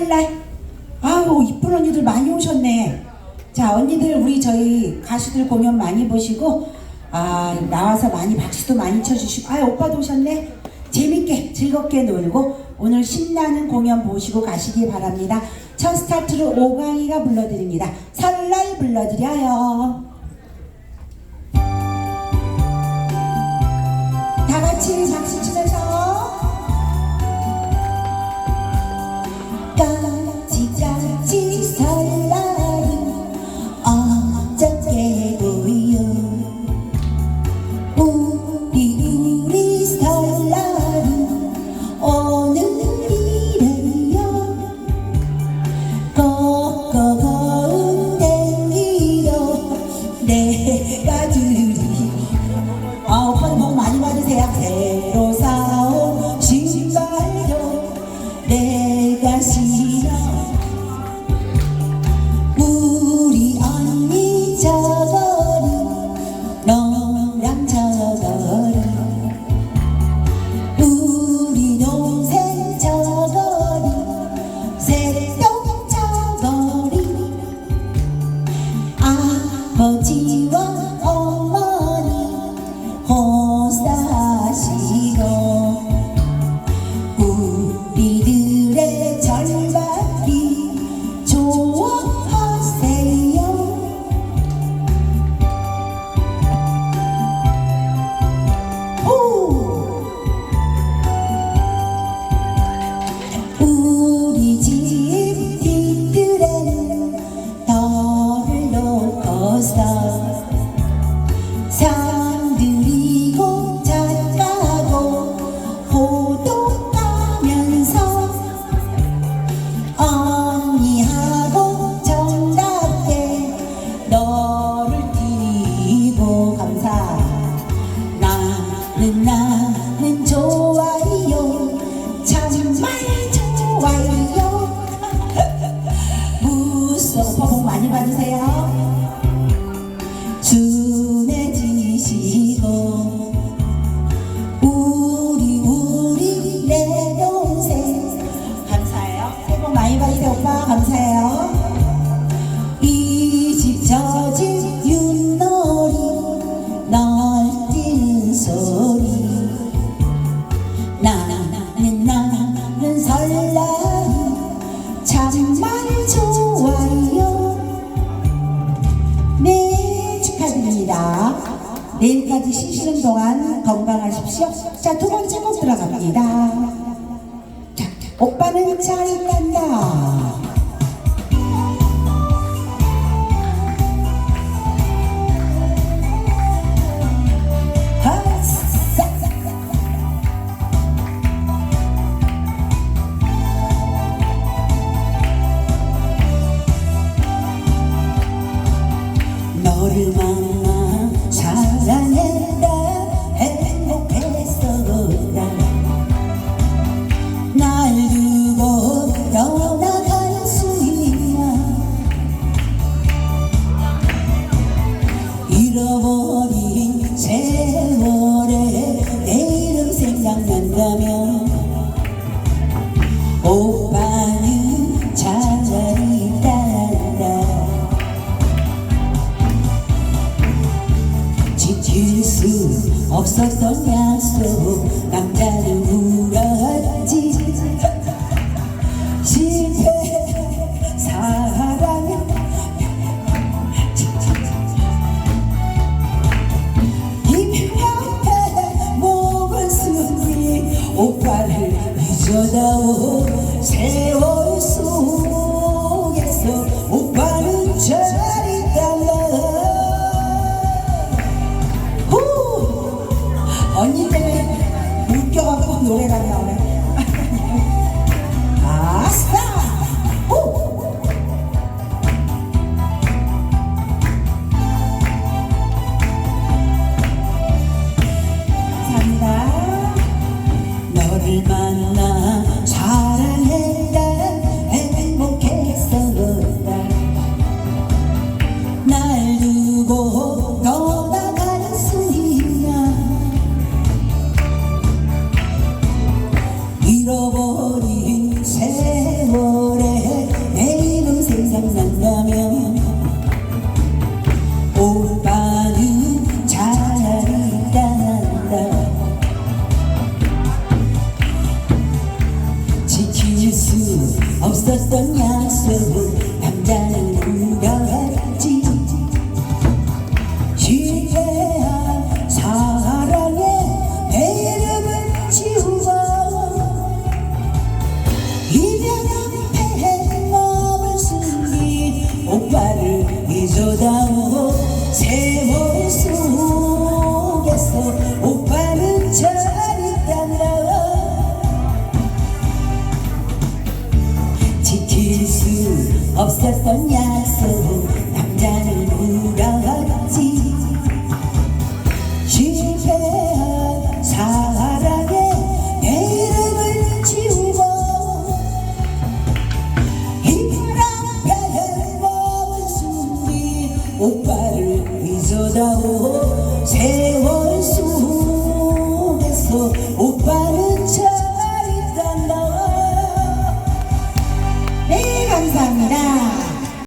설날 아우 이쁜 언니들 많이 오셨네. 자 언니들 우리 저희 가수들 공연 많이 보시고 아 나와서 많이 박수도 많이 쳐주시고 아 오빠도 오셨네. 재밌게 즐겁게 놀고 오늘 신나는 공연 보시고 가시기 바랍니다. 첫 스타트로 오강이가 불러드립니다. 설날 불러드려요. 다 같이 박수 내가 신 나는 좋아요 내일까지 쉬시는 동안 건강하십시오. 자 두 번째 곡 들어갑니다. 자 오빠는 잘 간다 없었던 약속 남자는 울었지 실패 사랑 이편에 목을 숙이 오빠를 잊어다오 세월 잃어버린 세월에 내 이름 생각난다면 쏟아온 세월 속에서 오빠는 잘 있단다 지킬 수 없었던 약속 남자는 울어 세월 속에서 오빠는